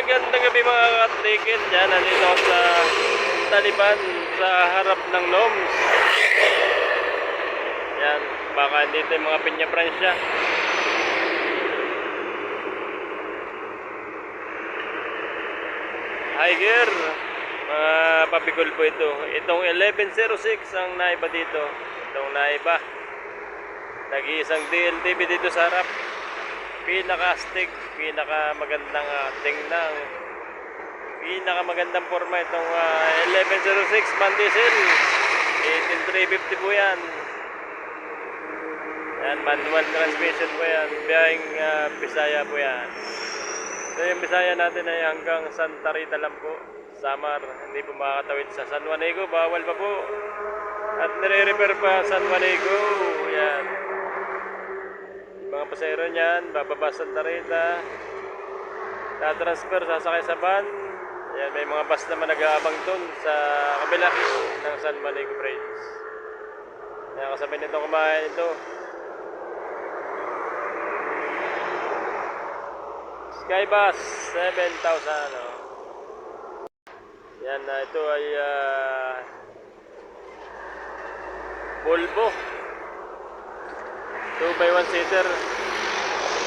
Magandang gabi mga katrikit. Yan, nandito ako sa Taliban sa harap ng NOMS. Yan, baka dito yung mga Pinya Francia. Higer, mga papikol po ito. Itong 1106 ang naiba dito. Itong naiba. Nag-iisang DLTV dito sa harap pinaka-stick, pinaka-magandang uh, tingnan, pinaka-magandang forma itong ah, 1106 man diesel. 18350 po yan. Yan, manual transmission po yan. Biyahing uh, Bisaya po yan. So yung Bisaya natin ay hanggang Santa Rita lang po. Samar, hindi po makakatawid sa San Juanico, bawal pa po. At nire-repair pa San Juanico. Yan mga pasero niyan, bababa sa Tarita, tatransfer, sasakay sa van. Ayan, may mga bus naman nag-aabang doon sa kabila ng San Manico Bridge. Ayan, kasabay nito kumain ito. Skybus, 7,000. Oh. Yan, ah, ito ay ah, Volvo. 2 by 1 seater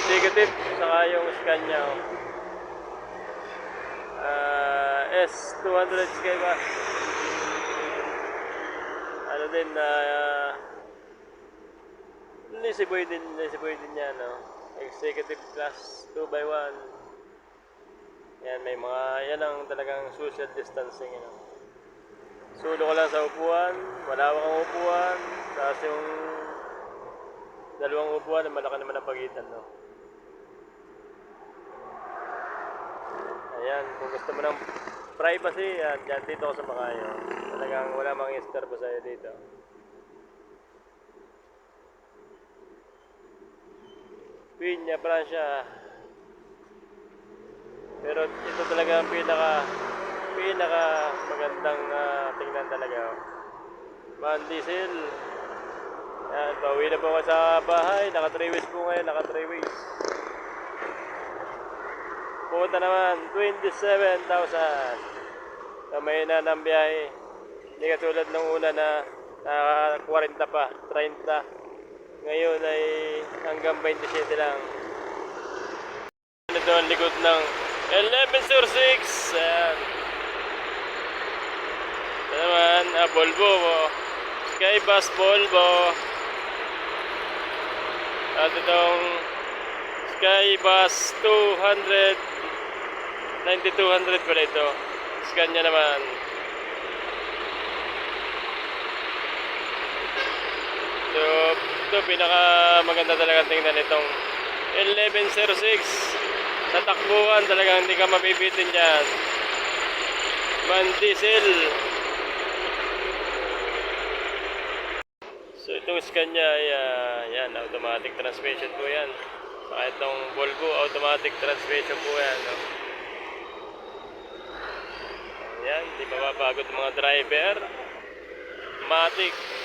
executive saka yung Scania oh. Ah, S200 Skybus ano din uh, Lazy boy din Lazy boy din yan no? executive class 2 by 1 yan may mga yan ang talagang social distancing you know? sulo ka lang sa upuan wala kang upuan tapos yung dalawang upuan malaki naman ang pagitan, no? Ayan, kung gusto mo ng privacy, yan, dyan dito ako sa Makayo. Talagang wala mang istorbo sa'yo dito. Pinya, Francia. Pero ito talaga ang pinaka pinaka magandang ah, tingnan talaga. oh. Man diesel. Yan, pauwi na po ako sa bahay. Naka 3 ways po ngayon, naka 3 ways. Puta naman, 27,000. Kamay na ng biyahe. Hindi katulad nung una na naka 40 pa, 30. Ngayon ay hanggang 27 lang. Ito ang likod ng 1106. Ayan. Ito naman, ah, Volvo. Oh. Skybus Volvo. At itong Skybus 200 9200 pala ito. Scania naman. So, ito pinaka maganda talaga tingnan itong 1106 sa takbuhan talagang hindi ka mabibitin dyan. Man diesel. So itong Scania ay ah, yan, automatic transmission po yan. Saka itong Volvo, automatic transmission po yan. No? Yan, di ang mga driver. Matic.